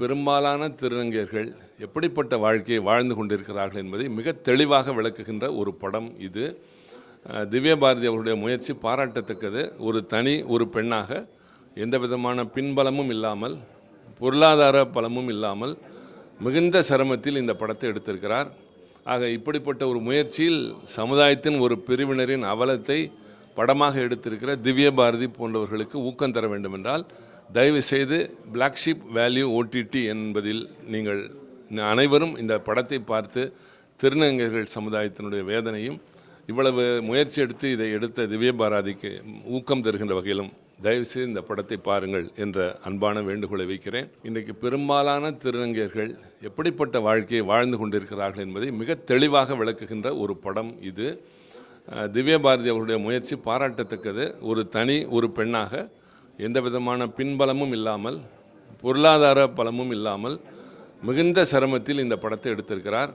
பெரும்பாலான திருநங்கையர்கள் எப்படிப்பட்ட வாழ்க்கையை வாழ்ந்து கொண்டிருக்கிறார்கள் என்பதை மிக தெளிவாக விளக்குகின்ற ஒரு படம் இது. திவ்ய பாரதி அவருடைய முயற்சி பாராட்டத்தக்கது. ஒரு தனி ஒரு பெண்ணாக எந்த விதமான பின்பலமும் இல்லாமல் பொருளாதார பலமும் இல்லாமல் மிகுந்த சிரமத்தில் இந்த படத்தை எடுத்திருக்கிறார். ஆக இப்படிப்பட்ட ஒரு முயற்சியில் சமுதாயத்தின் ஒரு பிரிவினரின் அவலத்தை படமாக எடுத்திருக்கிற திவ்ய பாரதி போன்றவர்களுக்கு ஊக்கம் தர வேண்டும் என்றால் தயவு செய்து பிளாக் ஷீப் வேல்யூ ஓடிடி என்பதில் நீங்கள் அனைவரும் இந்த படத்தை பார்த்து திருநங்கைகள் சமுதாயத்தினுடைய வேதனையும் இவ்வளவு முயற்சி எடுத்து இதை எடுத்த திவ்யபாராதிக்கு ஊக்கம் தருகின்ற வகையிலும் தயவுசெய்து இந்த படத்தை பாருங்கள் என்ற அன்பான வேண்டுகோளை வைக்கிறேன். இன்றைக்கு பெரும்பாலான திருநங்கையர்கள் எப்படிப்பட்ட வாழ்க்கையை வாழ்ந்து கொண்டிருக்கிறார்கள் என்பதை மிக தெளிவாக விளக்குகின்ற ஒரு படம் இது. திவ்யபாரதி திவ்ய பாரதி அவருடைய முயற்சி பாராட்டத்தக்கது. ஒரு தனி ஒரு பெண்ணாக எந்த விதமான பின்பலமும் இல்லாமல் பொருளாதார பலமும் இல்லாமல் மிகுந்த சிரமத்தில் இந்த படத்தை எடுத்திருக்கிறார்.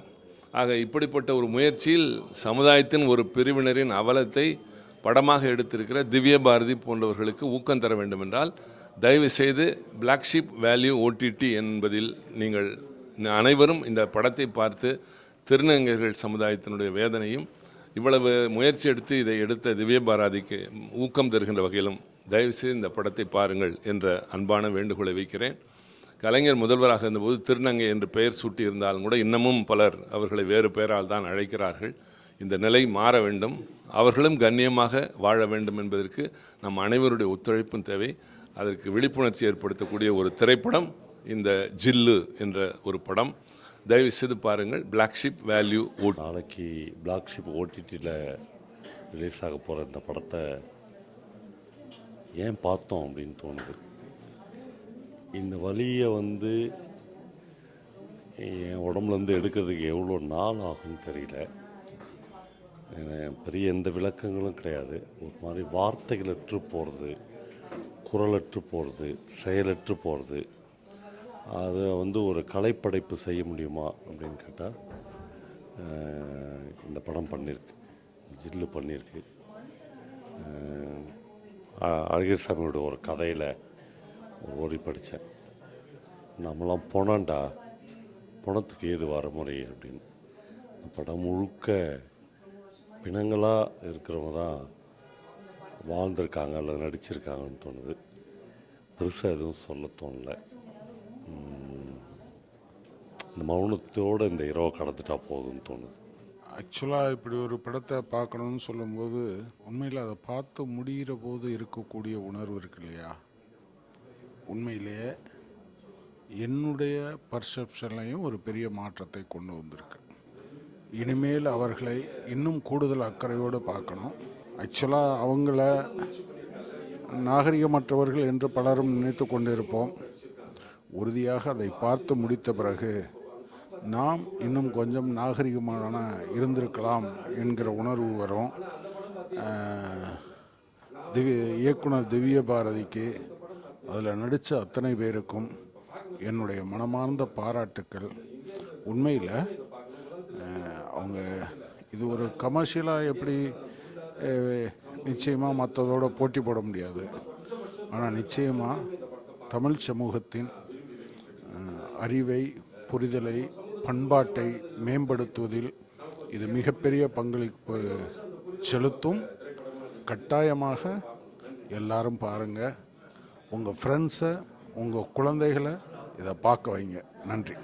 ஆக இப்படிப்பட்ட ஒரு முயற்சியில் சமுதாயத்தின் ஒரு பிரிவினரின் அவலத்தை படமாக எடுத்திருக்கிற திவ்ய பாரதி போன்றவர்களுக்கு ஊக்கம் தர வேண்டுமென்றால் தயவு செய்து பிளாக்ஷிப் வேல்யூ ஓடிடி என்பதில் நீங்கள் அனைவரும் இந்த படத்தை பார்த்து திருநங்கைகள் சமுதாயத்தினுடைய வேதனையும் இவ்வளவு முயற்சி எடுத்து இதை எடுத்த திவ்ய பாரதிக்கு ஊக்கம் தருகின்ற வகையிலும் தயவுசெய்து இந்த படத்தை பாருங்கள் என்ற அன்பான வேண்டுகோளை வைக்கிறேன். கலைஞர் முதல்வராக இருந்தபோது திருநங்கை என்று பெயர் சூட்டியிருந்தாலும் கூட இன்னமும் பலர் அவர்களை வேறு பெயரால் தான் அழைக்கிறார்கள். இந்த நிலை மாற வேண்டும். அவர்களும் கண்ணியமாக வாழ வேண்டும் என்பதற்கு நம் அனைவருடைய ஒத்துழைப்பும் தேவை. அதற்கு விழிப்புணர்ச்சி ஏற்படுத்தக்கூடிய ஒரு திரைப்படம் இந்த ஜில்லு என்ற ஒரு படம். தயவு செய்து பாருங்கள் பிளாக் ஷிப் வேல்யூ ஓட் நாளைக்கு பிளாக் ஷிப் ஓடிடியில் ரிலீஸ் ஆக போகிற இந்த படத்தை ஏன் பார்த்தோம் அப்படின்னு தோணுது. இந்த வழியை வந்து என் உடம்புலேருந்து எடுக்கிறதுக்கு எவ்வளோ நாள் ஆகும்னு தெரியல. பெரிய எந்த விளக்கங்களும் கிடையாது. ஒரு மாதிரி வார்த்தைகளற்று போகிறது குரலற்று போகிறது செயலற்று போகிறது அதை வந்து ஒரு கலைப்படைப்பு செய்ய முடியுமா அப்படின்னு கேட்டால் இந்த படம் பண்ணியிருக்கு ஜில்லு பண்ணியிருக்கு. அழகிர் சாமியோட ஒரு கதையில் ஓடி படித்தேன் நம்மளாம் போனோண்டா பணத்துக்கு ஏது வரமுறை அப்படின்னு. படம் முழுக்க பிணங்களாக இருக்கிறவங்க தான் வாழ்ந்திருக்காங்க அல்லது நடிச்சிருக்காங்கன்னு தோணுது. பெருசாக எதுவும் சொல்ல தோணலை. இந்த மௌனத்தோடு இந்த இரவை கடந்துட்டா போதும்னு தோணுது. ஆக்சுவலாக இப்படி ஒரு படத்தை பார்க்கணும்னு சொல்லும்போது உண்மையில் அதை பார்த்து முடிகிற போது இருக்கக்கூடிய உணர்வு இருக்கு இல்லையா? உண்மையிலேயே என்னுடைய பர்செப்ஷன்லையும் ஒரு பெரிய மாற்றத்தை கொண்டு வந்திருக்கு. இனிமேல் அவர்களை இன்னும் கூடுதல் அக்கறையோடு பார்க்கணும். ஆக்சுவலாக அவங்கள நாகரிகமற்றவர்கள் என்று பலரும் நினைத்து கொண்டிருப்போம். உறுதியாக அதை பார்த்து முடித்த பிறகு நாம் இன்னும் கொஞ்சம் நாகரிகமான இருந்திருக்கலாம் என்கிற உணர்வு வரும். திவ்ய இயக்குனர் திவ்ய பாரதிக்கு அதில் நடித்த அத்தனை பேருக்கும் என்னுடைய மனமார்ந்த பாராட்டுக்கள். உண்மையில் அவங்க இது ஒரு கமர்ஷியலாக எப்படி நிச்சயமாக மற்றதோட போட்டி போட முடியாது. ஆனால் நிச்சயமாக தமிழ் சமூகத்தின் அறிவை புரிதலை பண்பாட்டை மேம்படுத்துவதில் இது மிகப்பெரிய பங்களிப்பு செலுத்தும். கட்டாயமாக எல்லாரும் பாருங்கள் உங்கள் ஃப்ரெண்ட்ஸை உங்கள் குழந்தைகளை இதை பார்க்க வைங்க. நன்றி.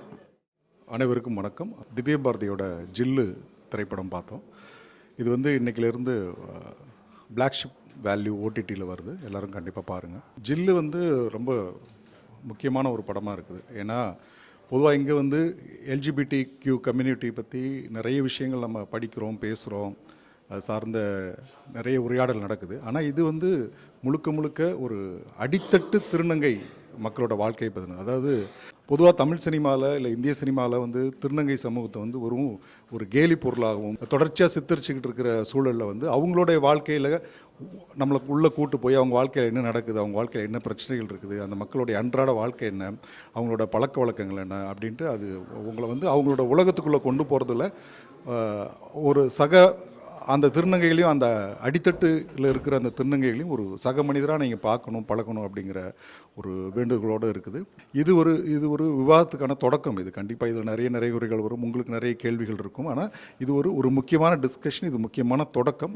அனைவருக்கும் வணக்கம். திவ்ய பாரதியோட ஜில்லு திரைப்படம் பார்த்தோம். இது வந்து இன்றைக்கிலேருந்து பிளாக்ஷிப் வேல்யூ ஓடிடியில் வருது. எல்லோரும் கண்டிப்பாக பாருங்கள் ஜில்லு வந்து ரொம்ப முக்கியமான ஒரு படமாக இருக்குது. ஏன்னா பொதுவாக இங்கே வந்து எல்ஜிபிடி கியூ கம்யூனிட்டி பற்றி நிறைய விஷயங்கள் நம்ம படிக்கிறோம் பேசுகிறோம் அது சார்ந்த நிறைய உரையாடல் நடக்குது. ஆனால் இது வந்து முழுக்க முழுக்க ஒரு அடித்தட்டு திருநங்கை மக்களோட வாழ்க்கையை பற்றின அதாவது பொதுவாக தமிழ் சினிமாவில் இல்லை இந்திய சினிமாவில் வந்து திருநங்கை சமூகத்தை வந்து ஒரு ஒரு கேலி பொருளாகவும் தொடர்ச்சியாக சித்தரிச்சுக்கிட்டு இருக்கிற சூழலில் வந்து அவங்களுடைய வாழ்க்கையில் நம்மளை உள்ளே கூட்டு போய் அவங்க வாழ்க்கையில் என்ன நடக்குது அவங்க வாழ்க்கையில் என்ன பிரச்சனைகள் இருக்குது அந்த மக்களுடைய அன்றாட வாழ்க்கை என்ன அவங்களோட பழக்க வழக்கங்கள் என்ன அப்படின்ட்டு அது உங்களை வந்து அவங்களோட உலகத்துக்குள்ளே கொண்டு போகிறதுல ஒரு சக அந்த திருநங்கைகளையும் அந்த அடித்தட்டுல இருக்கிற அந்த திருநங்கைகளையும் ஒரு சக மனிதராக நீங்கள் பார்க்கணும் பழக்கணும் அப்படிங்கிற ஒரு வேண்டுகோளோடு இருக்குது. இது ஒரு இது ஒரு விவாதத்துக்கான தொடக்கம் இது. கண்டிப்பாக இதில் நிறைய நிறைகுறைகள் வரும். உங்களுக்கு நிறைய கேள்விகள் இருக்கும். ஆனால் இது ஒரு ஒரு முக்கியமான டிஸ்கஷன் இது முக்கியமான தொடக்கம்.